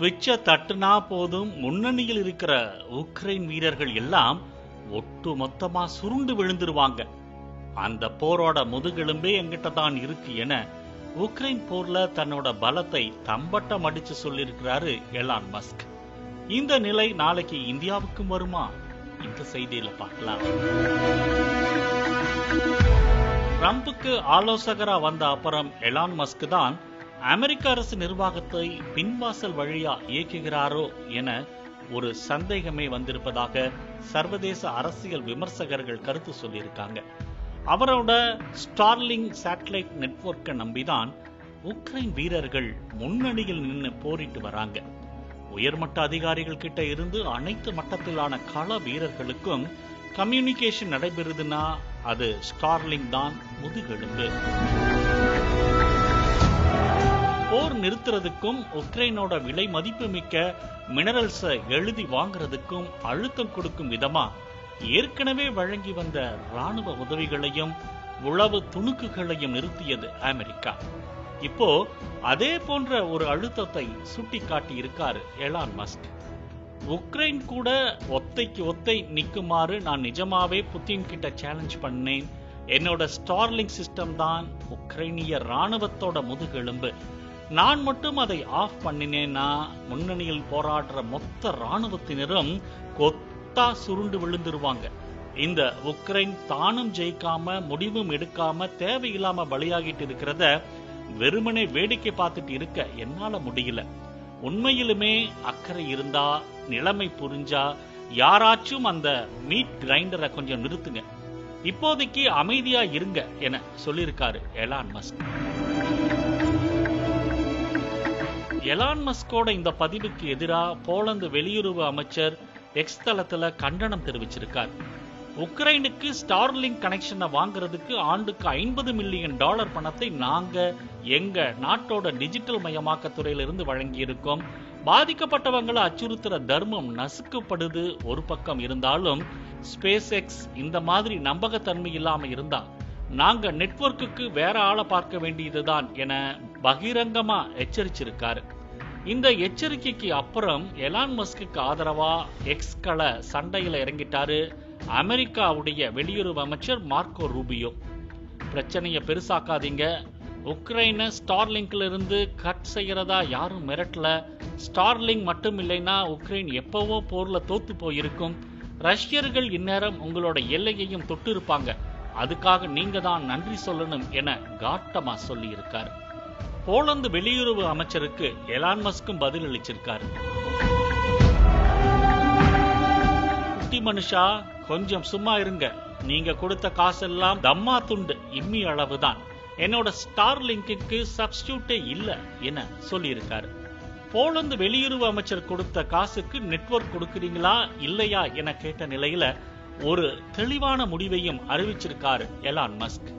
ஸ்விட்ச தட்டுனா போதும் முன்னணியில் இருக்கிற உக்ரைன் வீரர்கள் எல்லாம் ஒட்டு மொத்தமா சுருண்டு விழுந்துருவாங்க. அந்த போரோட முதுகெலும்பே என்கிட்ட தான் இருக்கு என உக்ரைன் போர்ல தன்னோட பலத்தை தம்பட்டம் அடிச்சு சொல்லியிருக்கிறாரு எலான் மஸ்க். இந்த நிலை நாளைக்கு இந்தியாவுக்கும் வருமா? இந்த செய்தியில பார்க்கலாம். ட்ரம்புக்கு ஆலோசகரா வந்த அப்புறம் எலான் மஸ்க் தான் அமெரிக்க அரசு நிர்வாகத்தை பின்வாசல் வழியா இயக்குகிறாரோ என ஒரு சந்தேகமே வந்திருப்பதாக சர்வதேச அரசியல் விமர்சகர்கள் கருத்து சொல்லியிருக்காங்க. அவரோட ஸ்டார்லிங் சேட்டலைட் நெட்வொர்க்கை நம்பிதான் உக்ரைன் வீரர்கள் முன்னணியில் நின்று போரிட்டு வராங்க. உயர்மட்ட அதிகாரிகள் கிட்ட இருந்து அனைத்து மட்டத்திலான கள வீரர்களுக்கும் கம்யூனிகேஷன் நடைபெறுதுன்னா அது ஸ்டார்லிங் தான் முதுகெலும்பு. போர் நிறுத்துறதுக்கும் உக்ரைனோட விலை மதிப்பு மிக்க மினரல்ஸை எழுதி வாங்குறதுக்கும் அழுத்தம் கொடுக்கும் விதமா ஏற்கனவே வழங்கி வந்த ராணுவ உதவிகளையும் உளவு துணுக்குகளையும் நிறுத்தியது அமெரிக்கா. இப்போ அதே போன்ற ஒரு அழுத்தத்தை சுட்டி காட்டி இருக்காரு எலான் மஸ்க். உக்ரைன் கூட ஒத்தைக்கு ஒத்தை நிக்குமாறு நான் நிஜமாவே புத்தின் கிட்ட சேலஞ்ச் பண்ணேன். என்னோட ஸ்டார்லிங் சிஸ்டம் தான் உக்ரைனிய ராணுவத்தோட முதுகெலும்பு. நான் மட்டும் அதை ஆஃப் பண்ணினேன்னா முன்னணியில் போராடுற மொத்த ராணுவத்தினரும் கொத்தா சுருண்டு விழுந்துருவாங்க. இந்த உக்ரைன் தானும் ஜெயிக்காம முடிவும் எடுக்காம தேவையில்லாம பலியாகிட்டு இருக்கிறத வெறுமனே வேடிக்கை பார்த்துட்டு இருக்க என்னால முடியல. உண்மையிலுமே அக்கறை இருந்தா நிலைமை புரிஞ்சா யாராச்சும் அந்த மீட் கிரைண்டரை கொஞ்சம் நிறுத்துங்க. இப்போதைக்கு அமைதியா இருங்க என சொல்லியிருக்காரு எலான் மஸ்க். எலான் மஸ்கோட இந்த பதிவுக்கு எதிராக போலந்து வெளியுறவு அமைச்சர் எக்ஸ் தளத்துல கண்டனம் தெரிவிச்சிருக்கார். உக்ரைனுக்கு ஸ்டார்லிங் கனெக்ஷனை வாங்குறதுக்கு ஆண்டுக்கு ஐம்பது மில்லியன் டாலர் பணத்தை நாங்க எங்க நாட்டோட டிஜிட்டல் மயமாக்க துறையில வழங்கி இருக்கோம் பாதிக்கப்பட்டவங்களை அச்சுறுத்துற தர்மம் நசுக்கப்படுது ஒரு பக்கம் இருந்தாலும் ஸ்பேஸ் எக்ஸ் இந்த மாதிரி நம்பகத்தன்மை இல்லாம இருந்தா நாங்க நெட்வொர்க்குக்கு வேற ஆளை பார்க்க வேண்டியதுதான் என பகிரங்கமா எச்சரிச்சிருக்காரு. இந்த எச்சரிக்கைக்கு அப்புறம் எலான் மஸ்க்கு ஆதரவா எக்ஸ் கள சண்டையில இறங்கிட்டாரு அமெரிக்காவுடைய வெளியுறவு அமைச்சர் மார்க்கோ ரூபியோ. பிரச்சனையை பெருசாக்காதீங்க. உக்ரைனை ஸ்டார்லிங்க்ல இருந்து கட் செய்யறதா யாரும் மிரட்டல. ஸ்டார்லிங் மட்டும் இல்லைன்னா உக்ரைன் எப்பவோ போர்ல தோத்து போயிருக்கும். ரஷ்யர்கள் இந்நேரம் உங்களோட எல்லையையும் தொட்டு இருப்பாங்க அதுக்காக நீங்க தான் நன்றி சொல்லணும் என காட்டமா சொல்லியிருக்காரு. போலந்து வெளியுறவு அமைச்சருக்கு எலான் மஸ்கும் பதில் அளிச்சிருக்காரு குட்டி மனுஷா கொஞ்சம் சும்மா இருங்க. நீங்க கொடுத்த காசெல்லாம் தம்மா துண்டு. இம்மி அளவுதான். என்னோட ஸ்டார் லிங்க்கு சப்ஸ்டியூட்டே இல்ல என சொல்லியிருக்காரு. போலந்து வெளியுறவு அமைச்சர் கொடுத்த காசுக்கு நெட்வொர்க் கொடுக்கிறீங்களா இல்லையா என கேட்ட நிலையில ஒரு தெளிவான முடிவையும் அறிவிச்சிருக்காரு எலான் மஸ்க்.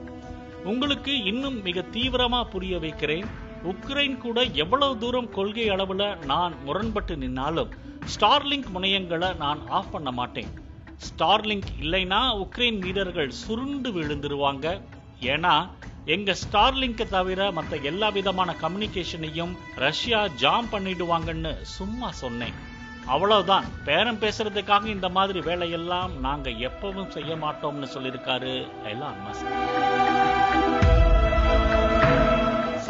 உங்களுக்கு இன்னும் மிக தீவிரமா புரிய வைக்கிறேன். உக்ரைன் கூட எவ்வளவு தூரம் கொள்கை அளவுல நான் முரண்பட்டு நின்னாலும் ஸ்டார்லிங்க் முனையங்களை நான் ஆஃப் பண்ண மாட்டேன். ஸ்டார்லிங்க் இல்லைன்னா உக்ரைன் வீரர்கள் சுருண்டு விழுந்துருவாங்க. ஏன்னா எங்க ஸ்டார்லிங்கை தவிர மற்ற எல்லா விதமான கம்யூனிகேஷனையும் ரஷ்யா ஜாம் பண்ணிடுவாங்கன்னு சும்மா சொன்னேன். அவ்வளவுதான். பேரம் பேசுறதுக்காக இந்த மாதிரி வேலையெல்லாம் நாங்க எப்பவும் செய்ய மாட்டோம்னு சொல்லியிருக்காரு எல்லாம் மஸ்க்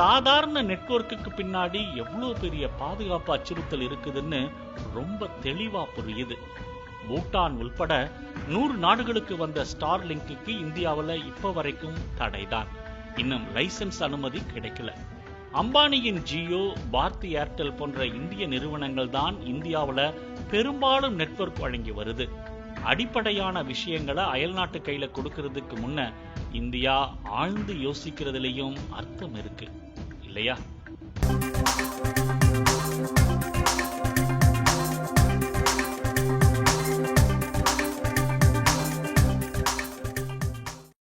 சாதாரண நெட்வொர்க்குக்கு பின்னாடி எவ்வளவு பெரிய பாதுகாப்பு அச்சுறுத்தல் இருக்குதுன்னு ரொம்ப தெளிவா புரியுது. பூட்டான் உள்பட நூறு நாடுகளுக்கு வந்த ஸ்டார் லிங்க்கு இந்தியாவில் இப்ப வரைக்கும் தடைதான். இன்னும் லைசன்ஸ் அனுமதி கிடைக்கல. அம்பானியின் ஜியோ பாரதி ஏர்டெல் போன்ற இந்திய நிறுவனங்கள் தான் இந்தியாவில் பெரும்பாலும் நெட்வொர்க் வழங்கி வருது. அடிப்படையான விஷயங்களை அயல்நாட்டு கையில கொடுக்கறதுக்கு முன்ன இந்தியா ஆழ்ந்து யோசிக்கிறதுலயும் அர்த்தம் இருக்கு. 你啊！